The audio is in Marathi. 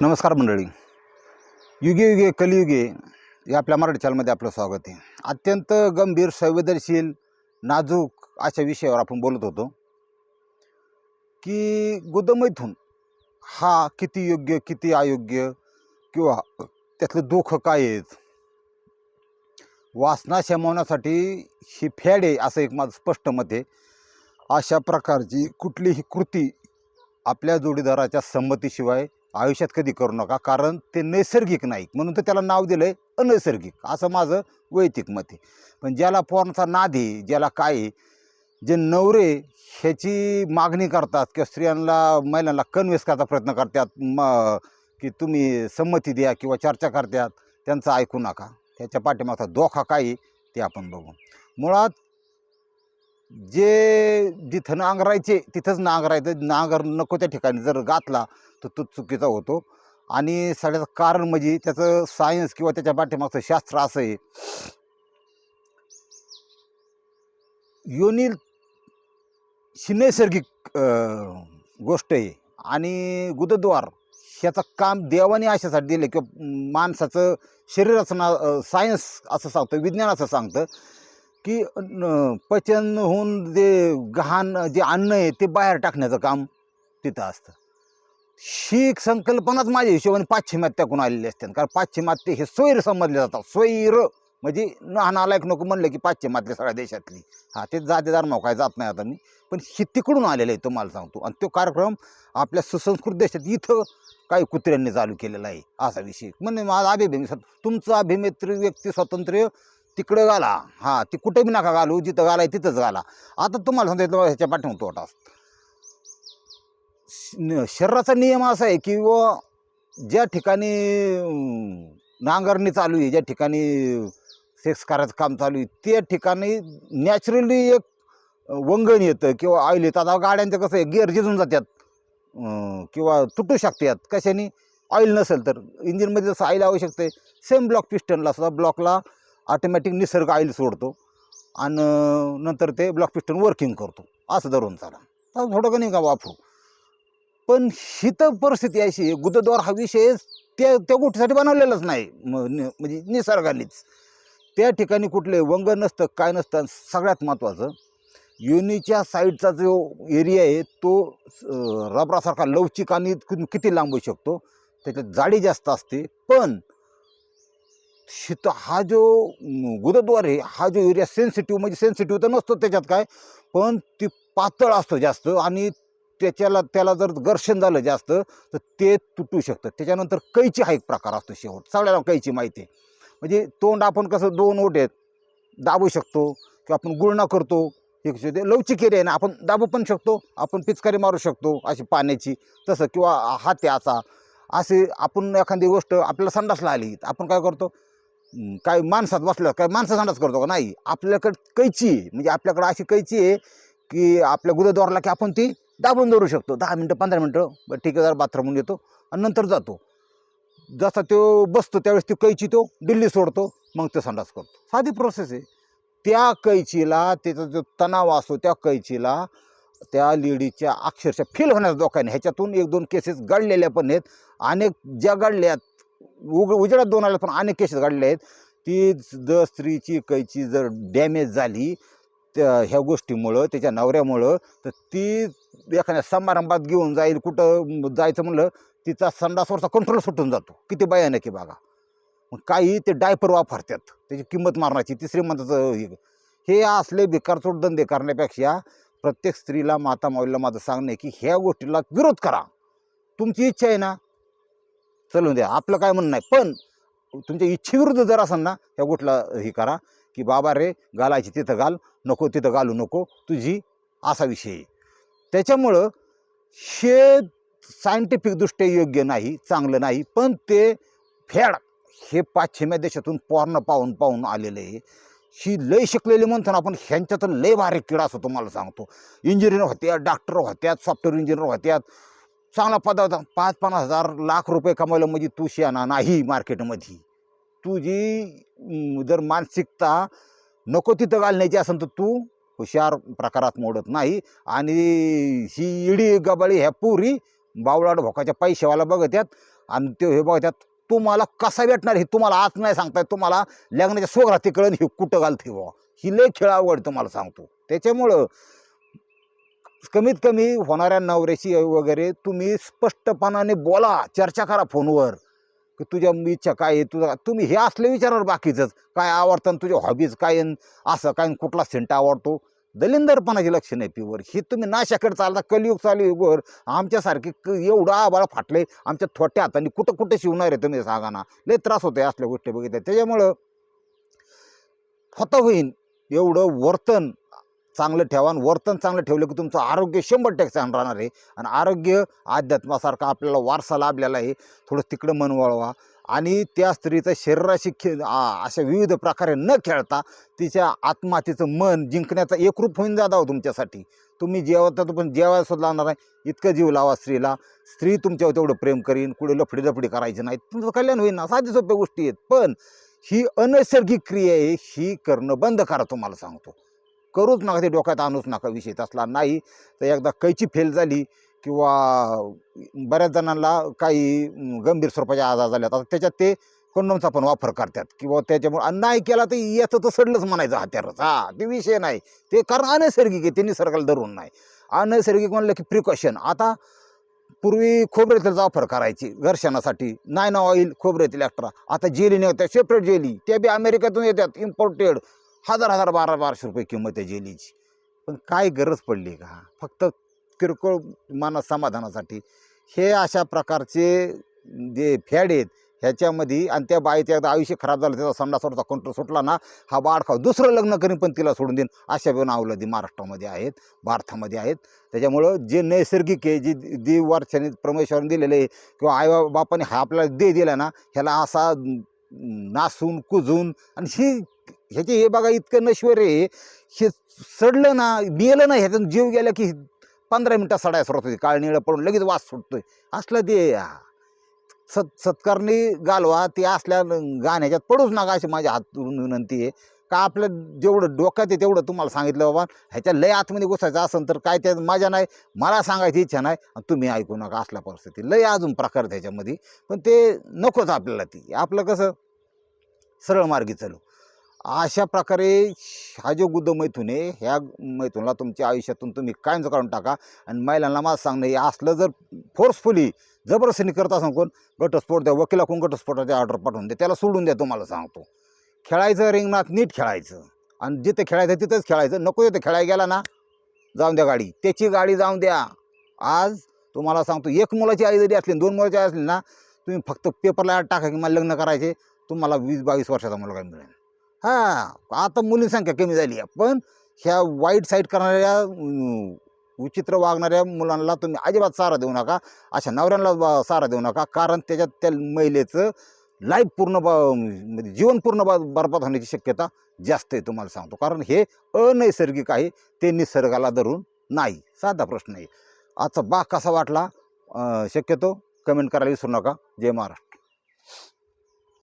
नमस्कार मंडळी. युगे युगे कलियुगे या आपल्या मराठी चॅनलमध्ये आपलं स्वागत आहे. अत्यंत गंभीर संवेदनशील नाजूक अशा विषयावर आपण बोलत होतो की गुदमैथून हा किती योग्य किती अयोग्य किंवा त्यातलं दुःख काय आहेत वासना शमवण्यासाठी ही फॅड आहे असं एक माझं स्पष्ट मत आहे. अशा प्रकारची कुठलीही कृती आपल्या जोडीदाराच्या संमतीशिवाय आयुष्यात कधी करू नका कारण ते नैसर्गिक नाही म्हणून तर त्याला नाव दिलं आहे अनैसर्गिक. असं माझं वैयक्तिक मत आहे. पण ज्याला पोरणाचा नाद आहे ज्याला काय आहे, जे नवरे ह्याची मागणी करतात किंवा स्त्रियांना महिलांना कन्व्हिन्स करायचा प्रयत्न करतात म की तुम्ही संमती द्या किंवा चर्चा करतात त्यांचं ऐकू नका. त्याच्या पाठीमागचा धोका काय ते आपण बघू. मुळात जे जिथं नांगरायचे तिथंच नांगरायचं. नांगर नको त्या ठिकाणी. जर घातला तर तो चुकीचा होतो. आणि सगळ्याचं कारण म्हणजे त्याचं सायन्स किंवा त्याच्या पाठीमागचं शास्त्र असं आहे. योनी ही नैसर्गिक गोष्ट आहे. आणि गुदद्वार ह्याचं काम देवाने अशासाठी दिलं किंवा माणसाचं शरीराचं ना सायन्स असं सांगतं विज्ञान असं सांगतं. की न- पचन होऊन जे गहाण जे अन्न आहे ते बाहेर टाकण्याचं काम तिथं असतं. शीख संकल्पनाच माझ्या हिशोबाने पाश्चिमात्याकडून आलेली असते. कारण पाश्चिमात्य हे स्वैर समजले जातात. स्वैर म्हणजे नालायक नको म्हणलं की पाश्चिमातल्या सगळ्या देशातली. हा ते जातीदार नाव काय जात नाही आता मी. पण हे तिकडून आलेलं आहे तुम्हाला सांगतो. आणि तो कार्यक्रम आपल्या सुसंस्कृत देशात इथं काही कुत्र्यांनी चालू केलेला आहे असा विषय. म्हणजे माझा अभिप्राय तुमचं अभिनेत्री व्यक्ती स्वातंत्र्य तिकडं घाला. हां ते कुठे बी नका घालू जिथं घालाय तिथंच घाला. आता तुम्हाला सांगतो ह्याच्या पाठवून तोटा श- शरीराचा नियम असा आहे की व ज्या ठिकाणी नांगरणी चालू आहे ज्या ठिकाणी सेक्स करायचं काम चालू आहे त्या ठिकाणी नॅचरली एक वंगण येतं किंवा ऑइल येतं आता गाड्यांचं कसं आहे गिअर जिजून जातात किंवा तुटू शकतात कशाने? ऑइल नसेल तर. इंजिनमध्ये जसं ऑइल आवश्यक आहे सेम ब्लॉक पिस्टनला सुद्धा ब्लॉकला ऑटोमॅटिक निसर्ग आईल सोडतो. आणि नंतर ते ब्लॉक पिस्टन वर्किंग करतो. असं धरून चाला. तर थोडं का नाही का वापरू? पण ही तर परिस्थिती अशी गुदद्वार हा विषय त्या त्या गोष्टीसाठी बनवलेलाच नाही. नि- म्हणजे निसर्गानेच. त्या ठिकाणी कुठले वंग नसतं काय नसतं सगळ्यात महत्त्वाचं युनीच्या साईडचा जो एरिया आहे तो रबरासारखा लवचिक आणि किती लांबू शकतो त्याच्यात जाडी जास्त असते. पण शीत हा जो गुदद्वार आहे हा जो युरिया सेन्सिटिव्ह म्हणजे सेन्सिटिव्ह तर नसतो त्याच्यात काय पण ती पातळ असतं जास्त आणि त्याच्याला त्याला जर घर्षण झालं जास्त तर ते तुटू शकतं. त्याच्यानंतर कैची हा एक प्रकार असतो शेवट. सगळ्याला कैची माहिती आहे. म्हणजे तोंड आपण कसं दोन ओट आहेत दाबू शकतो किंवा आपण गुळणा करतो एक ते लवचिक एरिया आहे ना आपण दाबू पण शकतो आपण पिचकारी मारू शकतो अशी पाण्याची तसं किंवा हात्याचा असा. असे आपण एखादी गोष्ट आपल्याला संडासला आली तर आपण काय करतो काय माणसात बसलं काय माणसं अंदाज करतो का? नाही. आपल्याकडं कैची आहे. म्हणजे आपल्याकडं अशी कैची आहे की आपल्या गुदद्वारला की आपण ती दाबून धरू शकतो. दहा मिनटं पंधरा मिनटं. बरं ठीक आहे जरा बाथरूमून येतो आणि नंतर जातो. जसा तो बसतो त्यावेळेस ती कैची तो दिल्ली सोडतो मग तो संडास करतो. साधी प्रोसेस आहे. त्या कैचीला त्याचा जो तणाव असतो त्या कैचीला त्या लेडीच्या अक्षरशः फेल होण्याचा धोका नाही ह्याच्यातून एक दोन केसेस घडलेल्या पण आहेत. अनेक ज्या घडल्यात उग उजेडात दोन आल्या पण अनेक केसेस घडले आहेत. ती जर स्त्रीची कैची जर डॅमेज झाली त्या ह्या गोष्टीमुळं त्याच्या नवऱ्यामुळं तर ती एखाद्या समारंभात घेऊन जाईल कुठं जायचं म्हणलं तिचा संडासवरचा कंट्रोल सुटून जातो. किती भयानक आहे बघा. मग काही ते डायपर वापरतात. त्याची किंमत मारण्याची ती श्रीमंताचं हे. हे असले बेकारचोट धंदे करण्यापेक्षा प्रत्येक स्त्रीला माता माऊलीला माझं सांगणं आहे की ह्या गोष्टीला विरोध करा. तुमची इच्छा आहे ना चलून द्या. आपलं काय म्हणणं नाही पण तुमच्या इच्छेविरुद्ध जर असाल ना ह्या गोष्टीला हे करा की बाबा रे घालायची तिथं घाल नको तिथं घालू नको तुझी असा विषय आहे. त्याच्यामुळं हे सायंटिफिकदृष्ट्या योग्य नाही चांगलं नाही पण ते फॅड हे पाश्चिम्या देशातून पोरणं पाहून पाहून आलेलं आहे. ही लय शिकलेली म्हणतो ना आपण ह्यांच्यात लय भारी किडा असं तुम्हाला सांगतो. इंजिनियर होत्या डॉक्टर होत्यात सॉफ्टवेअर इंजिनियर होत्यात चांगला पदार्थ होता पाच पन्नास हजार लाख रुपये कमवलं म्हणजे तू शियाना नाही मार्केटमध्ये. तुझी जर मानसिकता नको तिथं घालण्याची असेल तर तू हुशार प्रकारात मोडत नाही. आणि ही इडी गबाळी ह्या पुरी बावळाड भोकाच्या पैशावाला बघत्यात आणि ते हे बघत्यात तुम्हाला कसा भेटणार हे तुम्हाला आज नाही सांगताय. तुम्हाला लग्नाच्या सोगराती कळण हे कुठं घालते बुवा. ही लय खेळ आवड तुम्हाला सांगतो. त्याच्यामुळं कमीत कमी होणाऱ्या नवऱ्याशी वगैरे तुम्ही स्पष्टपणाने बोला चर्चा करा फोनवर. की तुझ्या इच्छा काय आहे तुझा तुम्ही हे असले विचारावर बाकीचंच. काय आवडतं तुझ्या हॉबीज काय असं काय कुठला सेंट आवडतो? दलिंदरपणाची लक्षण आहे पिवर. हे तुम्ही नाशाकडे चालता कलियुग चालू युगवर आमच्यासारखे क- एवढं आबाळ फाटले आमच्या थोट्या हाताने कुठं कुठं शिवणार आहे तुम्ही सांगा ना. लय त्रास होते असल्या गोष्टी बघितल्या. त्याच्यामुळं स्वतः होईन एवढं वर्तन. चांगलं ठेवा आणि वर्तन चांगलं ठेवलं की तुमचं आरोग्य शंभर टक्के छान राहणार आहे. आणि आरोग्य अध्यात्मासारखा आपल्याला वारसा लाभलेला आहे. थोडं तिकडं मन वळवा. आणि त्या स्त्रीचं शरीराशी खे आ- अशा विविध प्रकारे न खेळता तिच्या आत्मा तिचं मन जिंकण्याचा एकरूप होऊन जादावं तुमच्यासाठी. तुम्ही जेवता तर पण जेवायला सुद्धा लागणार नाही. इतकं जीव लावा स्त्रीला. स्त्री तुमच्यावर तेवढं प्रेम करीन. कुठे लफडी लफडी करायची नाही. तुमचं कल्याण होईल ना. साधी सोप्या गोष्टी आहेत पण ही अनैसर्गिक क्रिया आहे ही करणं बंद करा तुम्हाला सांगतो. करूच नका ते डोक्यात आणूच नका विषय. तसला नाही तर एकदा कैची फेल झाली किंवा बऱ्याच जणांना काही गंभीर स्वरूपाचे आजार झाले आता त्याच्यात ते कंडोमचा पण वापर करतात. किंवा त्याच्यामुळे नाही केला तर याचं तर सडलंच म्हणायचं हत्यारच. हा ते विषय नाही. ते कारण अनैसर्गिक आहे ते निसर्गाला धरून नाही. अनैसर्गिक म्हणलं की प्रिकॉशन आता पूर्वी खोबरेतेलचा वापर करायची घर्षणासाठी. नायना ऑइल खोबरेतील एक्स्ट्रा आता जेली होत्या सेपरेट जेली. त्या बी अमेरिकेतून येतात इम्पोर्टेड हजार हजार बारा बाराशे रुपये किंमत आहे जेलीची. पण काय गरज पडली का? फक्त किरकोळ मानस समाधानासाठी. हे अशा प्रकारचे जे फॅड आहेत ह्याच्यामध्ये आणि त्या बाईचं एकदा आयुष्य खराब झालं त्याचा संडासोडचा कंट्रोल सुटला ना हा बाळ खाऊ दुसरं लग्न करीन पण तिला सोडून देईन अशा पण अवलदी महाराष्ट्रामध्ये आहेत भारतामध्ये आहेत. त्याच्यामुळं जे नैसर्गिक आहे जी देव वर्षाने परमेश्वराने दिलेलं आहे किंवा आई बापाने हा आपल्याला दे दिला ना ह्याला असा नासून कुजून आणि ही ह्याचे हे बघा इतकं नश्वर आहे. हे सडलं ना मेलं ना ह्याच्यात जीव गेला की पंधरा मिनटात सडायला सुरुवात होते. काळ निळं पडून लगेच वास सुटतोय. असलं ते सत् सत सत्कारणी घालवा ते असल्या गाण्याच्यात पडूच नका अशी माझ्या हातून विनंती आहे. का आपलं जेवढं डोक्यात आहे तेवढं तुम्हाला सांगितलं बाबा ह्याच्या लय आतमध्ये घुसायचं असेल तर काय त्यात मजा नाही मला सांगायची इच्छा नाही आणि तुम्ही ऐकू नका असल्या परिस्थिती. लय अजून प्रकार त्याच्यामध्ये. पण ते नकोच आपल्याला ती. आपलं कसं? सरळ मार्गी चालू. अशा प्रकारे हा जो गुद्द मैथून आहे ह्या मैथूनला तुमच्या आयुष्यातून तुम्ही कायमचं काढून टाका. आणि महिलांना माझं सांगणं हे असलं जर फोर्सफुली जबरदस्तीने करता सांगून कोण घटस्फोट द्या वकिलाकडून घटस्फोटाची ऑर्डर पाठवून द्या त्याला सोडून द्या तुम्हाला सांगतो. खेळायचं रिंगणात नीट खेळायचं. आणि जिथे खेळायचं तिथंच खेळायचं. नको तिथे खेळायला गेला ना जाऊन द्या गाडी. त्याची गाडी जाऊन द्या. आज तुम्हाला सांगतो एक मुलाची आई जरी असली दोन मुलाची आई असली ना तुम्ही फक्त पेपरला टाका की मला लग्न करायचे तुम्हाला वीस बावीस वर्षाचा मुलगा मिळेल. हां आता मुलींची संख्या कमी झाली आहे. पण ह्या वाईट साईट करणाऱ्या विचित्र वागणाऱ्या मुलांना तुम्ही अजिबात सारा देऊ नका. अशा नवऱ्यांना सारा देऊ नका. कारण त्याच्यात त्या महिलेचं लाईफ पूर्ण ब म्हणजे जीवन पूर्ण ब बरबाद होण्याची शक्यता जास्त आहे तुम्हाला सांगतो. कारण हे अनैसर्गिक आहे. ते निसर्गाला धरून नाही. साधा प्रश्न आहे. आजचा बाग कसा वाटला? शक्यतो कमेंट करायला विसरू नका. जय महाराष्ट्र.